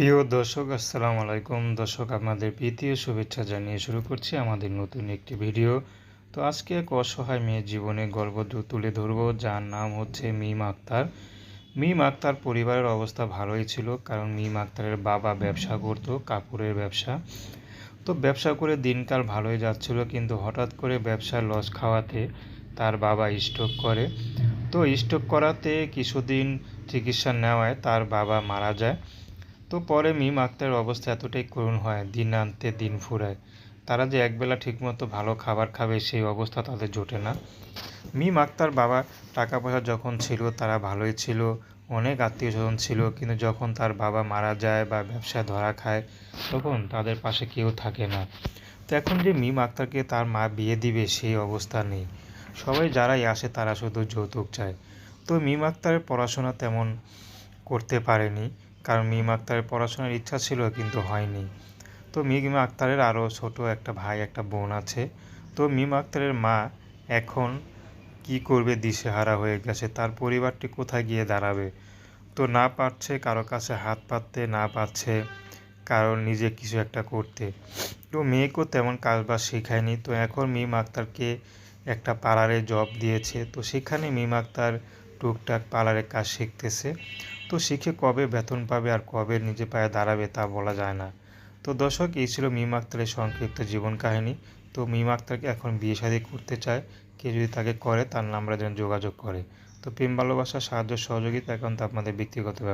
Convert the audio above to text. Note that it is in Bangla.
প্রিয় দর্শক, আসসালামু আলাইকুম। দর্শক, আপনাদের প্রীতীয় শুভেচ্ছা জানিয়ে শুরু করছি আমাদের নতুন একটি ভিডিও। তো আজকে এক অসহায় মেয়ের জীবনে গল্প তুলে ধরবো, যার নাম হচ্ছে মিম আক্তার। মিম আক্তার পরিবারের অবস্থা ভালোই ছিল, কারণ মিম আক্তারের বাবা ব্যবসা করতো, কাপড়ের ব্যবসা। তো ব্যবসা করে দিনকাল ভালোই যাচ্ছিল, কিন্তু হঠাৎ করে ব্যবসায় লস খাওয়াতে তার বাবা স্ট্রোক করে। তো স্ট্রোক করাতে কিছুদিন চিকিৎসা নেওয়ায় তার বাবা মারা যায়। তো পরে মিম আক্তারের অবস্থা এতটাই করুণ হয়, দিন আনতে দিন ফুরায়। তারা যে একবেলা ঠিকমতো ভালো খাবার খাবে সেই অবস্থা তাদের জোটে না। মিম আক্তার বাবা টাকা পয়সা যখন ছিল তারা ভালোই ছিল, অনেক আত্মীয় স্বজন ছিল, কিন্তু যখন তার বাবা মারা যায় বা ব্যবসায় ধরা খায়, তখন তাদের পাশে কেউ থাকে না। তো এখন যে মিম আক্তারকে তার মা বিয়ে দিবে সেই অবস্থা নেই। সবাই যারাই আসে তারা শুধু যৌতুক চায়। তো মিম আক্তারের পড়াশোনা তেমন করতে পারেনি। কারণ মিম আক্তারের পড়াশোনার ইচ্ছা ছিল কিন্তু হয়নি। তো মিম আক্তারের আরও ছোট একটা ভাই, একটা বোন আছে। তো মিম আক্তারের মা এখন কি করবে দিশেহারা হয়ে গেছে, তার পরিবারটি কোথায় গিয়ে দাঁড়াবে? তো না পারছে কারও কাছে হাত পাততে, না পারছে কারণ নিজে কিছু একটা করতে। তো মেয়েকেও তেমন কাজবাজ শেখায়নি। তো এখন মিম আক্তারকে একটা পাড়ারে জব দিয়েছে। তো সেখানে মিম আক্তার টুকটাক পার্লারের কাজ শিখতেছে। তো শিখে কবে বেতন পাবে আর কবে নিজে পায়ে দাঁড়াবে তা বলা যায় না। তো দর্শক, এই ছিল মিম আক্তারের সংক্ষিপ্ত জীবন কাহিনী। তো মিম আক্তারকে এখন বিয়ে শাদী করতে চায়। কে যদি তাকে করে, তার নাম্বারে যেন যোগাযোগ করে। তো প্রেম ভালোবাসার সাহায্য, সহযোগিতা এখন তো আপনাদের ব্যক্তিগত ব্যাপার।